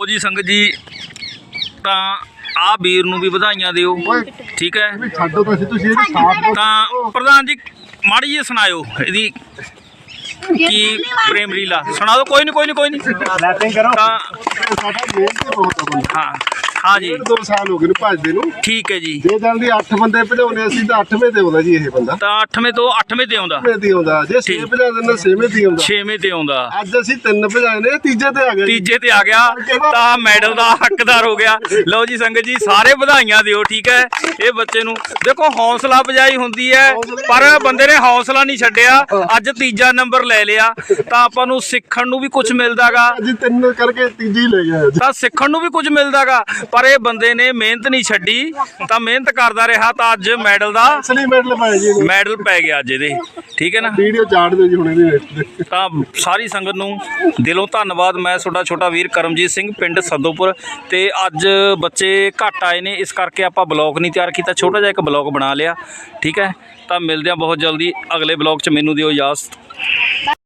ਉਹ ਜੀ ਸੰਗਤ ਜੀ ਤਾਂ ਆ ਵੀਰ ਨੂੰ ਵੀ ਵਧਾਈਆਂ ਦਿਓ ਠੀਕ ਹੈ? ਛੱਡੋ ਤੁਸੀਂ ਤੁਸੀਂ ਇਹਨੂੰ ਸਾਫ਼ ਤਾਂ ਪ੍ਰਧਾਨ ਜੀ ਮਾੜੀ ਜੀ ਸੁਣਾਇਓ ਇਹਦੀ ਕੀ ਪ੍ਰੇਮ ਲੀਲਾ। ਸੁਣਾ ਦਿਓ ਕੋਈ ਨਹੀਂ ਕੋਈ ਨਹੀਂ ਕੋਈ ਨਹੀਂ ਲੈਟਿੰਗ ਕਰੋ। ਤਾਂ ਸਾਡਾ ਬਹੁਤ ਹਾਂ। ਹਾਂ ਜੀ ਡੇਢ ਦੋ ਸਾਲ ਹੋ ਗਏ ਨੂੰ ਭੱਜਦੇ ਨੂੰ। ਠੀਕ ਹੈ ਜੀ। ਜੇ ਜਲਦੀ 8 ਬੰਦੇ ਭਜਾਉਨੇ ਅਸੀਂ ਤਾਂ 8ਵੇਂ ਤੇ ਆਉਂਦਾ ਜੀ ਇਹ ਬੰਦਾ। ਤਾਂ 8ਵੇਂ ਤੋਂ 8ਵੇਂ ਤੇ ਆਉਂਦਾ। 8ਵੇਂ ਤੇ ਆਉਂਦਾ। ਜੇ 6 ਠੀਕ। ਭਜਾ ਦਿੰਦਾ 6ਵੇਂ ਤੇ ਆਉਂਦਾ। 6ਵੇਂ ਤੇ ਆਉਂਦਾ। ਅੱਜ ਅਸੀਂ ਤਿੰਨ ਭਜਾਏ ਨੇ ਤੀਜੇ ਤੇ ਆ ਗਏ। ਤੀਜੇ ਤੇ ਆ ਗਿਆ। ਤਾਂ ਮੈਡਲ ਦਾ ਹੱਕਦਾਰ ਹੋ ਗਿਆ। ਲਓ ਜੀ ਸੰਗਤ ਜੀ ਸਾਰੇ ਵਧਾਈਆਂ ਦਿਓ ਠੀਕ ਹੈ? ਇਹ ਬੱਚੇ ਨੂੰ। ਦੇਖੋ ਹੌਸਲਾ ਬਜਾਈ ਹੁੰਦੀ ਹੈ ਪਰ ਬੰਦੇ ਨੇ ਹੌਸਲਾ ਨਹੀਂ ਛੱਡਿਆ। ਅੱਜ ਤੀਜਾ ਨੰਬਰ ਲੈ ਲਿਆ। ਤਾਂ ਆਪਾਂ ਨੂੰ ਸਿੱਖਣ ਨੂੰ ਵੀ ਕੁਝ ਮਿਲਦਾਗਾ। ਅੱਜ ਤਿੰਨ ਕਰਕੇ ਤੀਜੀ ਲੈ ਗਿਆ ਤਾਂ ਸਿੱਖਣ ਨੂੰ ਵੀ ਕੁਝ ਮਿਲਦਾਗਾ। ਪਰ ਇਹ ਬੰਦੇ ਨੇ ਮਿਹਨਤ ਨਹੀਂ ਛੱਡੀ ਤਾਂ ਮਿਹਨਤ ਕਰਦਾ ਰਿਹਾ ਤਾਂ ਅੱਜ ਮੈਡਲ ਦਾ ਅਸਲੀ ਮੈਡਲ ਪਾਇਆ ਜੀ ਮੈਡਲ ਪੈ ਗਿਆ ਅੱਜ ਇਹਦੇ ਠੀਕ ਹੈ ਨਾ? ਵੀਡੀਓ ਚਾੜ ਦਿਓ ਜੀ ਹੁਣ ਇਹਦੀ next ਤੇ। ਸਾਰੀ ਸੰਗਤ ਨੂੰ ਦਿਲੋਂ ਧੰਨਵਾਦ। ਮੈਂ ਤੁਹਾਡਾ ਛੋਟਾ ਵੀਰ ਕਰਮਜੀਤ ਸਿੰਘ ਪਿੰਡ ਸੱਦੋਪੁਰ। ਤੇ ਅੱਜ ਬੱਚੇ ਘੱਟ ਆਏ ਨੇ ਇਸ ਕਰਕੇ ਆਪਾਂ ਬਲੌਗ ਨਹੀਂ ਤਿਆਰ ਕੀਤਾ। ਛੋਟਾ ਜਿਹਾ ਇੱਕ ਬਲੌਗ ਬਣਾ ਲਿਆ ਠੀਕ ਹੈ? ਤਾਂ ਮਿਲਦੇ ਹਾਂ ਬਹੁਤ ਜਲਦੀ। ਅਗਲੇ ਬਲੌਗ 'ਚ ਮੈਨੂੰ ਦਿਓ ਇਜਾਜ਼ਤ।